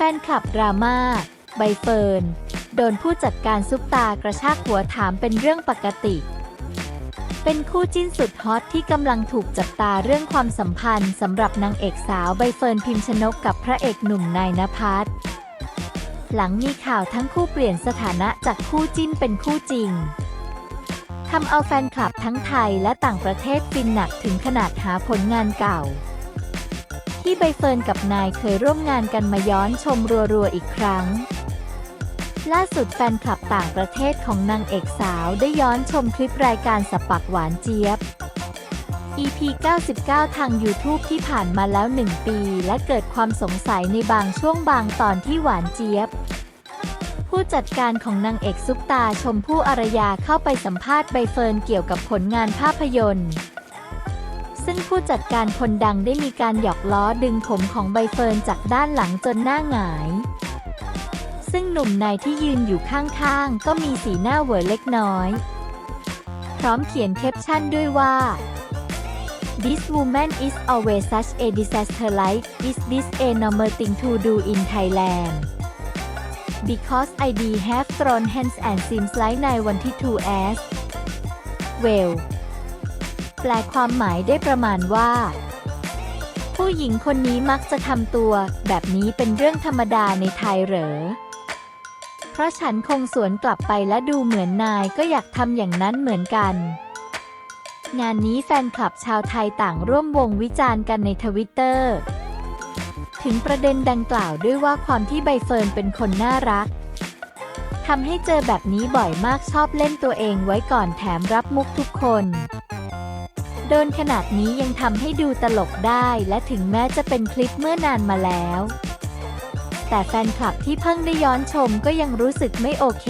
แฟนคลับดราม่าใบเฟิร์นโดนผู้จัดการซุปตากระชากหัวถามเป็นเรื่องปกติ เป็นคู่จิ้นสุดฮอตที่กำลังถูกจับตาเรื่องความสัมพันธ์สำหรับนางเอกสาวใบเฟิร์นพิมชนกกับพระเอกหนุ่มนายนภัสหลังมีข่าวทั้งคู่เปลี่ยนสถานะจากคู่จิ้นเป็นคู่จริงทำเอาแฟนคลับทั้งไทยและต่างประเทศฟินหนักถึงขนาดหาผลงานเก่า ที่ใบเฟิร์นกับนายเคยร่วมงานกันมาย้อนชมรัวๆอีกครั้ง ล่าสุดแฟนคลับต่างประเทศของนางเอกสาวได้ย้อนชมคลิปรายการสปักหวานเจี๊ยบ EP 99 ทาง YouTube ที่ผ่านมาแล้ว 1 ปี และเกิดความสงสัยในบางช่วงบางตอนที่หวานเจี๊ยบ ผู้จัดการของนางเอกซุปตาชมพู่อารยาเข้าไปสัมภาษณ์ใบเฟิร์นเกี่ยวกับผลงานภาพยนตร์ ซึ่งผู้จัดการคนดังได้มีการหยอกล้อดึงผมของใบเฟิร์นจากด้านหลังจนหน้าหงาย ซึ่งหนุ่มนายที่ยืนอยู่ข้างๆ ก็มีสีหน้าเหวอเล็กน้อย พร้อมเขียนแคปชั่นด้วยว่า This woman is always such a disaster like is this a normal thing to do in Thailand Because I d have thrown hands and seems like I wanted to as Well แปลความหมายได้ประมาณว่า ผู้หญิงคนนี้มักจะทำตัว แบบนี้เป็นเรื่องธรรมดาในไทยเหรอ เพราะฉันคงสวนกลับไปและดูเหมือนนายก็อยากทำอย่างนั้นเหมือนกัน งานนี้แฟนคลับชาวไทยต่างร่วมวงวิจารณ์กันในทวิตเตอร์ถึงประเด็นดังกล่าวด้วยว่าความที่ใบเฟิร์นเป็นคนน่ารักทำให้เจอแบบนี้บ่อยมากชอบเล่นตัวเองไว้ก่อนแถมรับมุกทุกคน โดนขนาดนี้ยังทำให้ดูตลกได้และถึงแม้จะเป็นคลิปเมื่อนานมาแล้ว แต่แฟนคลับที่เพิ่งได้ย้อนชมก็ยังรู้สึกไม่โอเค